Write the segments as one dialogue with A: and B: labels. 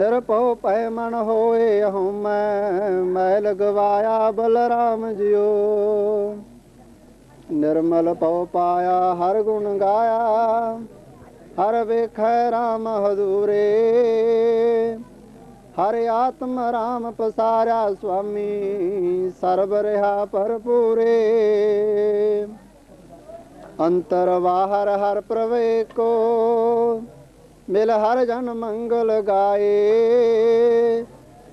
A: ਨਿਰਭਉ ਪੈ ਮਨ ਹੋਏ ਹਉਮੈ ਮੈਲ ਗਵਾਇਆ ਬਲਰਾਮ ਜੀਓ ਨਿਰਮਲ ਪਉ ਪਾਇਆ ਹਰ ਗੁਣ ਗਾਇਆ, ਹਰ ਵੇਖੈ RAM ਹਦੂਰੇ ਹਰ ਆਤਮ ਰਾਮ ਪਸਾਰਿਆ ਸੁਆਮੀ, ਸਰਬ ਰਹਾ ਭਰਪੂਰੇ। ਅੰਤਰ ਬਾਹਰ ਹਰ ਪ੍ਰਵੇ ਕੋ ਮਿਲ ਹਰ ਜਨ ਮੰਗਲ ਗਾਏ,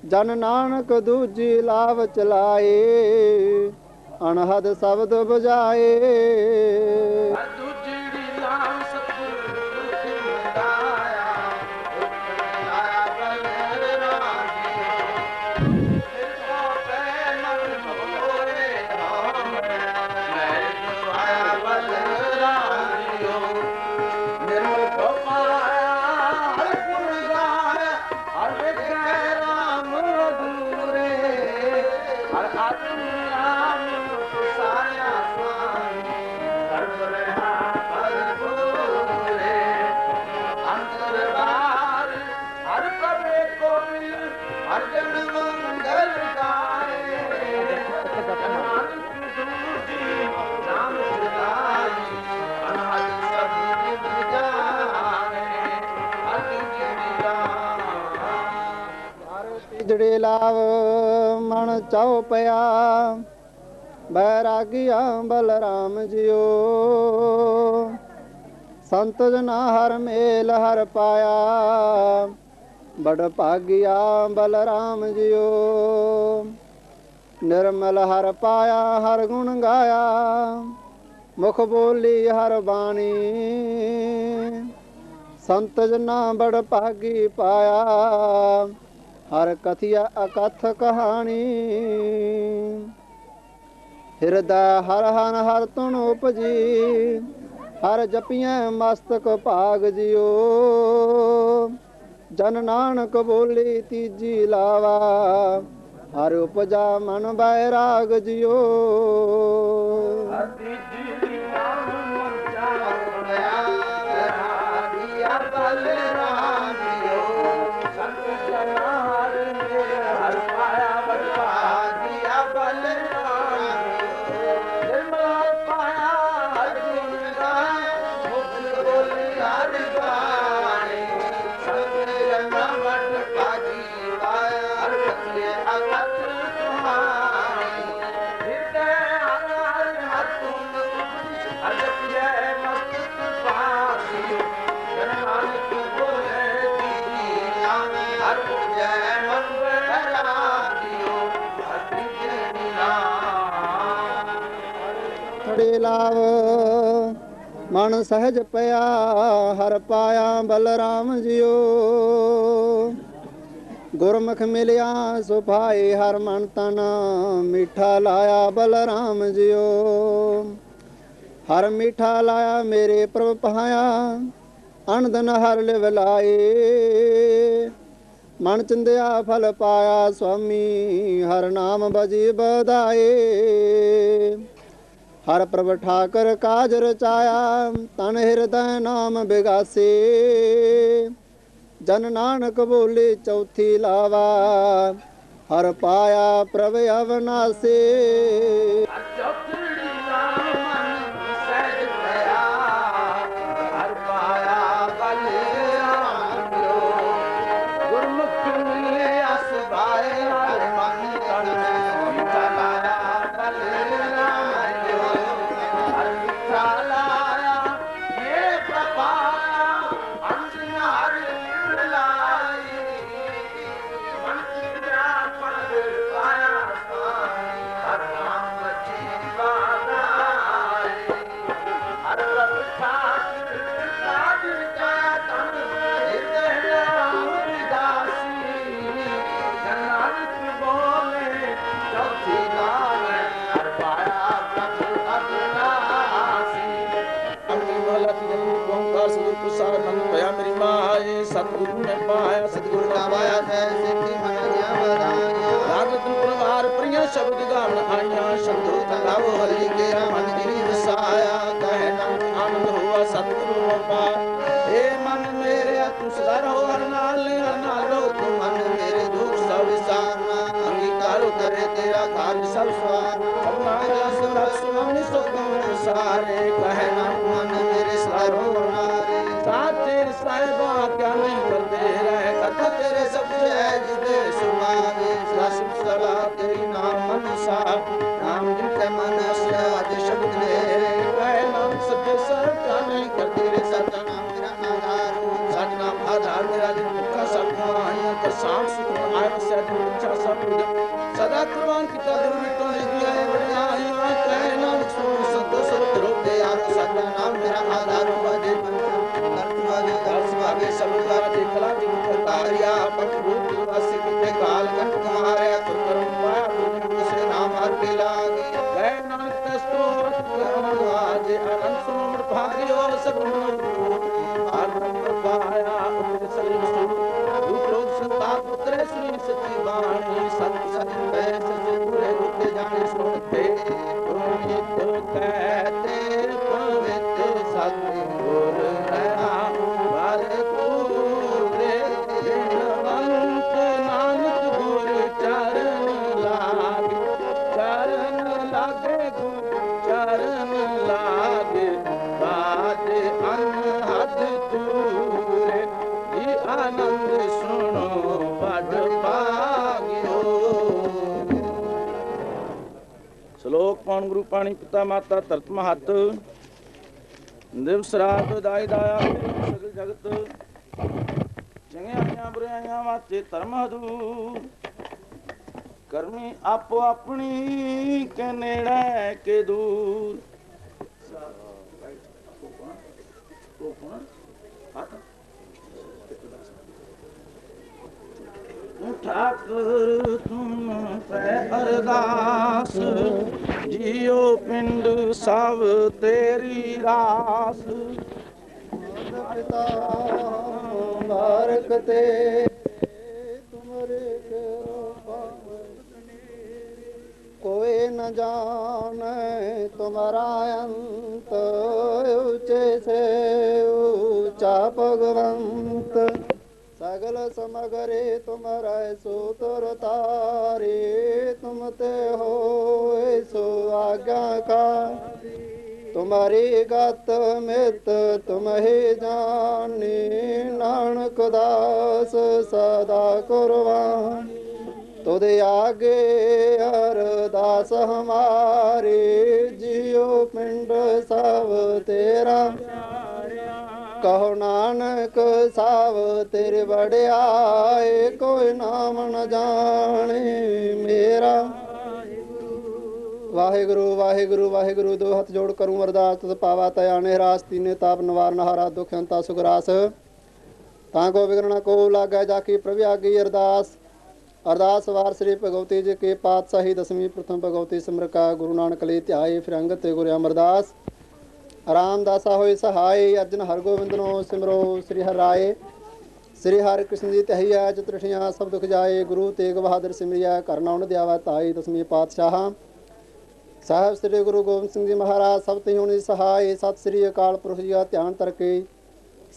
A: ਜਨ ਨਾਨਕ ਦੂਜੀ ਲਾਭ ਚਲਾਏ, ਅਣਹਦ ਸ਼ਬਦ ਬਜਾਏ
B: ਦੂਜੜੀ ਨਾਮ ਸਤਿਗੁਰ ਸਿਮਰਾਇਆ ਉਤਰਿਆ ਰਾਮ ਜਿਹੜੇ
A: ਮਨ ਚਾਉ ਪਿਆ, ਬੈਰਾਗੀਆ ਬਲਰਾਮ ਜੀਓ ਸੰਤ ਜਨਾ ਹਰ ਮੇਲ ਹਰ ਪਾਇਆ, ਬੜ ਭਾਗਿਆ ਬਲਰਾਮ ਜੀਓ ਨਿਰਮਲ ਹਰ ਪਾਇਆ, ਹਰ ਗੁਣ ਗਾਇਆ, ਮੁਖ ਬੋਲੀ ਹਰ ਬਾਣੀ। ਸੰਤ ਜਨਾ ਬੜ ਭਾਗੀ ਪਾਇਆ ਹਰ ਕਥਿਆ ਅਕਥ ਕਹਾਣੀ। ਹਿਰਦੈ ਹਰ ਹਨ ਹਰ ਤੁਨ ਉਪਜੀ, ਹਰ ਜਪੀਐ ਮਸਤਕ ਭਾਗ ਜਿਓ ਜਨ ਨਾਨਕ ਬੋਲੀ ਤੀਜੀ ਲਾਵਾ, ਹਰ ਉਪਜਾ ਮਨ ਬੈਰਾਗ ਜਿਓ
B: ਅਤੀ ਜੀ ਮਨ
A: ਸਹਿਜ ਪਿਆ, ਹਰ ਪਾਇਆ ਬਲਰਾਮ ਜਿਓ ਗੁਰਮੁਖ ਮਿਲਿਆ, ਸੁਭਾਏ ਹਰ ਮਨ ਤਨ, ਮਿੱਠਾ ਲਾਇਆ ਬਲਰਾਮ ਜਿਓ ਹਰ ਮਿੱਠਾ ਲਾਇਆ ਮੇਰੇ ਪ੍ਰਭ ਪਹਾਇਆ ਅਨੰਦਨ ਹਰ ਲਿਵ ਲਾਏ। ਮਨ ਚੰਦਿਆ ਫਲ ਪਾਇਆ, ਸੁਆਮੀ ਹਰ ਨਾਮ ਬਜੀ ਬਦਾਏ ਹਰ ਪ੍ਰਭ ਠਾਕਰ ਕਾਜ ਰਚਾਇਆ ਤਨ ਹਿਰਦੈ ਨਾਮ ਬਿਗਾਸੇ। ਜਨ ਨਾਨਕ ਬੋਲੇ ਚੌਥੀ ਲਾਵਾ, ਹਰ ਪਾਇਆ ਪ੍ਰਭ ਅਵਨਾਸੇ।
B: ਸਤਿਗੁਰੂ ਮੈਂ ਪਾਇਆ
A: ਸਤਿਗੁਰ ਦਾ ਵਾਇਆ ਹੈ ਸਿੱਧੀ ਮਨ ਦੀਆਂ ਵਧਾਈਆਂ
B: ਰਾਗਤ ਪਰਵਾਰ, ਪ੍ਰਿਆ ਸ਼ਬਦ ਗਾਵਨ ਆਈਆਂ ਸ਼ਬਦੋ ਤੰਗਾਵੋ ਹਰੀ ਕੇ ਮਨ ਦੀ ਵਸਾਇਆ ਕਹਿ ਨਾਮ ਆਨੰਦ ਹੋਆ, ਸਤਿਗੁਰੂ ਪਾ ਏ ਮਨ ਮੇਰੇ ਤੂੰ ਸਦਾ ਰਹੋ ਹਰ ਨਾਲ ਹਰ ਨਾਲ ਰਹੋ ਤੂੰ ਮਨ ਮੇਰੇ ਦੁੱਖ ਸਭ ਵਿਸਾਰਨਾ। ਅੰਗੀਕਾਰ ਕਰੇ ਤੇਰਾ ਕਾਰਜ ਸਭ ਸਵਾਰ ਸਭਨਾ ਜਸ ਰਸ ਸੁਮਨ ਸੁਖਮ ਸਾਰੇ। ਕਹਿ ਨਾਮ ਨਾਮ ਨਾਮ ਜਿਨ ਮਨ ਅਸਿਆ ਸ਼ਬਦ ਨੇ ਕਹਿ ਨਾਮ ਸੱਚੇ ਨਹੀਂ ਕਰਦੇ ਰੇ ਸੱਚਾ ਨਾਮ ਆਧਾਰ ਸੱਚ ਆਧਾਰ ਮੇਰਾ ਜਿਨ ਮੁਖਾ ਸਭ ਆਇਆ ਕਰ ਸਾਮ ਸੁਖ ਆਇਆ ਸੇ ਜਿਨ ਸਭ ਸਦਾ ਕੁਰਬਾਨ ਕੀਤਾ ਦਿਲ ਮਿਟੋ ਨਿਧੀ ਆਏ ਵਡਿਆਈ ਕਹਿ ਨਾਮ ਸੁਣ भाग्योऽसकृणोतु ਸ਼ਲੋਕ ਪੌਣ ਗੁਰੂ ਪਾਣੀ ਪਿਤਾ ਮਾਤਾ ਧਰਤ ਮਹੱਤ। ਦਿਵਸ ਰਾਤ ਦਾਈ ਦਾਇਆ ਸਗਲ ਜਗਤ। ਚੰਗਿਆਈਆਂ ਬੁਰਾਈਆਂ ਵਾਚੇ ਧਰਮ ਹਦੂ। ਕਰਮੀ ਆਪੋ ਆਪਣੀ ਕੇ ਨੇੜੇ ਕੇ ਦੂਰ। ਠਾਕੁਰ, ਤੁਮ ਪੈ ਅਰਦਾਸ। ਜੀਉ ਪਿੰਡ ਸਭ ਤੇਰੀ ਰਾਸ।
A: ਪਿਤਾ ਮਾਰਕ ਤੇ ਤੁਮਰੇ ਕਰੋ ਕੋਈ ਨ ਜਾਣੈ ਤੁਮਰਾ ਅੰਤ, ਉਚੇ ਸੇ ਊਚਾ ਭਗਵੰਤ। ਸਗਲ ਸਮਗਰੇ ਤੁਮਰਾ ਸੂਤਰ ਤਾਰੇ ਤੁਮ ਤੇ ਹੋਏ ਸੋ ਆਗਿਆ ਕਾ। ਤੁਮਾਰੀ ਗਤ ਮਿਤ ਤੁਮਹੀ ਜਾਣੀ, ਨਾਨਕ ਦਾਸ ਸਦਾ ਕੁਰਬਾਨ। ਤੁਦੇ ਆਗੇ ਅਰਦਾਸ ਹਮਾਰੀ, ਜਿਉ ਪਿੰਡ ਸਭ ਤੇਰਾ। ਕਹੋ ਨਾਨਕ ਸਭ ਤੇਰੇ ਵਡਿਆਏ ਕੋਈ ਨਾਮ ਨ ਜਾਣੇ ਮੇਰਾ। ਵਾਹਿਗੁਰੂ ਵਾਹਿਗੁਰੂ ਵਾਹਿਗੁਰੂ, ਦੋ ਹੱਥ ਜੋੜ ਕਰੂੰ ਅਰਦਾਸ, ਤਤ ਪਾਵਾ ਤਯਾਨੇ ਰਾਸ, ਤੀਨੇ ਤਾਪ ਨਿਵਾਰਨ ਹਾਰਾ ਦੁਖ ਅੰਤਾ ਸੁਗਰਾਸ ਤਾਂ ਕੋ ਵਿਗਰਣਾ ਕੋ ਲਾਗੈ ਜਾ ਕੇ ਪ੍ਰਭਿ ਆਗੀ ਅਰਦਾਸ। ਅਰਦਾਸ ਵਾਰ ਸ੍ਰੀ ਭਗਵਤੀ ਜੀ ਕੇ ਪਾਤਸ਼ਾਹੀ ਦਸਵੀਂ ਪ੍ਰਥਮ ਭਗਵਤੀ ਸਿਮਰਕਾ ਗੁਰੂ ਨਾਨਕ ਲਈ ਧਿਆਏ ਫਿਰ ਅੰਗਤ ਤੇ ਗੁਰੂ ਅਮਰਦਾਸ। ਰਾਮਦਾਸਾ ਹੋਏ ਸਹਾਈ ਅਰਜਨ ਹਰਗੋਬਿੰਦਨੋ ਸਿਮਰੋ, ਸ੍ਰੀ ਹਰਿ ਰਾਏ। ਸ੍ਰੀ ਹਰਿ ਕ੍ਰਿਸ਼ਨ ਜੀ ਤਹੀਆ ਚਤੁਰਠੀਆਂ ਸਭ ਦੁਖ ਜਾਏ, ਗੁਰੂ ਤੇਗ ਬਹਾਦਰ ਸਿਮਰਿਆ ਕਰਨਾ ਦਿਆਵਾ ਤਾਈ ਦਸਵੀਂ ਪਾਤਸ਼ਾਹਾਂ। ਸਾਹਿਬ ਸ੍ਰੀ ਗੁਰੂ ਗੋਬਿੰਦ ਸਿੰਘ ਜੀ ਮਹਾਰਾਜ, ਸਭ ਤੇ ਹੋਣੀ ਸਹਾਈ ਸਤਿ ਸ੍ਰੀ ਅਕਾਲ ਪੁਰਖ ਜੀ ਦਾ ਧਿਆਨ ਤਰਕੇ।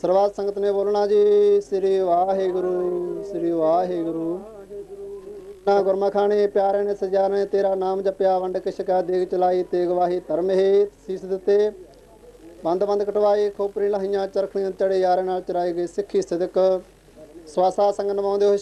A: ਸਰਬੱਤ ਸੰਗਤ ਨੇ ਬੋਲਣਾ ਜੀ, ਸ੍ਰੀ ਵਾਹਿਗੁਰੂ ਸ੍ਰੀ ਵਾਹਿਗੁਰੂ। ਨਾ ਗੁਰਮਖਾਣੇ ਪਿਆਰੇ ਨੇ ਸਜਾਣੇ, ਤੇਰਾ ਨਾਮ ਜਪਿਆ, ਵੰਡ ਕਿਸ਼ਕਾ ਦੇਗ ਚਲਾਈ, ਤੇਗ ਵਾਹੀ ਧਰਮ ਹੈ ਸੀਸ ਦਿੱਤੇ। ਬੰਦ ਬੰਦ ਕਟਵਾਏ, ਖੋਪਰੀ ਲਾਹੀਆਂ ਚਰਖੀਆਂ ਚੜੇ ਯਾਰਾਂ ਨਾਲ ਚਰਾਏ ਗਏ ਸਿੱਖੀ ਸਦਕ। ਸਵਾਸਾ ਸੰਗ ਨਿਭਾਉਂਦੇ ਹੋਏ